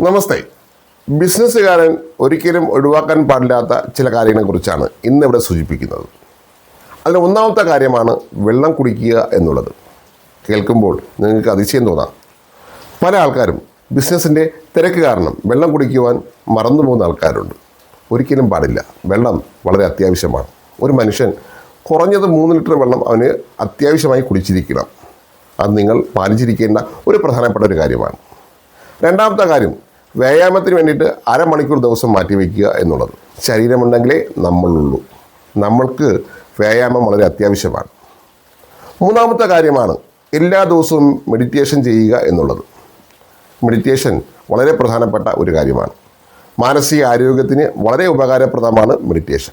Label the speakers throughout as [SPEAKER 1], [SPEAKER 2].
[SPEAKER 1] നമസ്തേ. ബിസിനസ്സുകാരൻ ഒരിക്കലും ഒഴിവാക്കാൻ പാടില്ലാത്ത ചില കാര്യങ്ങളെക്കുറിച്ചാണ് ഇന്നിവിടെ സൂചിപ്പിക്കുന്നത്. അതിൽ ഒന്നാമത്തെ കാര്യമാണ് വെള്ളം കുടിക്കുക എന്നുള്ളത്. കേൾക്കുമ്പോൾ നിങ്ങൾക്ക് അതിശയം തോന്നാം. പല ആൾക്കാരും ബിസിനസ്സിന്റെ തിരക്ക് കാരണം വെള്ളം കുടിക്കുവാൻ മറന്നു പോകുന്ന ആൾക്കാരുണ്ട്. ഒരിക്കലും പാടില്ല. വെള്ളം വളരെ അത്യാവശ്യമാണ്. ഒരു മനുഷ്യൻ കുറഞ്ഞത് മൂന്ന് ലിറ്റർ വെള്ളം അവന് അത്യാവശ്യമായി കുടിച്ചിരിക്കണം. അത് നിങ്ങൾ പാലിച്ചിരിക്കേണ്ട ഒരു പ്രധാനപ്പെട്ട ഒരു കാര്യമാണ്. രണ്ടാമത്തെ കാര്യം വ്യായാമത്തിന് വേണ്ടിയിട്ട് അരമണിക്കൂർ ദിവസം മാറ്റി മാറ്റിവെക്കുക എന്നുള്ളത്. ശരീരമുണ്ടെങ്കിലേ നമ്മളുള്ളൂ. നമ്മൾക്ക് വ്യായാമം വളരെ അത്യാവശ്യമാണ്. മൂന്നാമത്തെ കാര്യമാണ് എല്ലാ ദിവസവും മെഡിറ്റേഷൻ ചെയ്യുക എന്നുള്ളത്. മെഡിറ്റേഷൻ വളരെ പ്രധാനപ്പെട്ട ഒരു കാര്യമാണ്. മാനസിക ആരോഗ്യത്തിന് വളരെ ഉപകാരപ്രദമാണ് മെഡിറ്റേഷൻ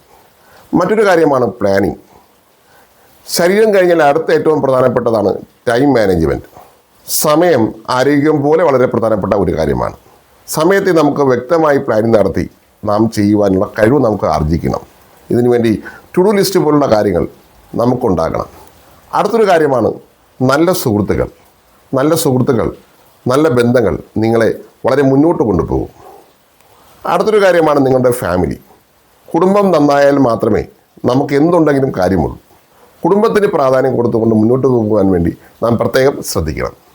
[SPEAKER 1] മറ്റൊരു കാര്യമാണ് പ്ലാനിങ് ശരീരം കഴിഞ്ഞാൽ അടുത്ത ഏറ്റവും പ്രധാനപ്പെട്ടതാണ് ടൈം മാനേജ്മെന്റ് സമയം ആരോഗ്യം പോലെ വളരെ പ്രധാനപ്പെട്ട ഒരു കാര്യമാണ്. സമയത്തെ നമുക്ക് വ്യക്തമായി പ്ലാനിങ് നടത്തി നാം ചെയ്യുവാനുള്ള കഴിവ് നമുക്ക് ആർജിക്കണം. ഇതിനുവേണ്ടി ടു ഡു ലിസ്റ്റ് പോലുള്ള കാര്യങ്ങൾ നമുക്കുണ്ടാകണം. അടുത്തൊരു കാര്യമാണ് നല്ല സുഹൃത്തുക്കൾ. നല്ല സുഹൃത്തുക്കൾ നല്ല ബന്ധങ്ങൾ നിങ്ങളെ വളരെ മുന്നോട്ട് കൊണ്ടുപോകും. അടുത്തൊരു കാര്യമാണ് നിങ്ങളുടെ ഫാമിലി കുടുംബം നന്നായാൽ മാത്രമേ നമുക്ക് എന്തുണ്ടെങ്കിലും കാര്യമുള്ളൂ. കുടുംബത്തിന് പ്രാധാന്യം കൊടുത്തുകൊണ്ട് മുന്നോട്ട് പോകുവാൻ വേണ്ടി നാം പ്രത്യേകം ശ്രദ്ധിക്കണം.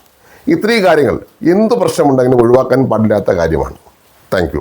[SPEAKER 1] ഇത്രയും കാര്യങ്ങൾ എന്ത് പ്രശ്നമുണ്ടെങ്കിലും ഒഴിവാക്കാൻ പാടില്ലാത്ത കാര്യമാണ്. താങ്ക്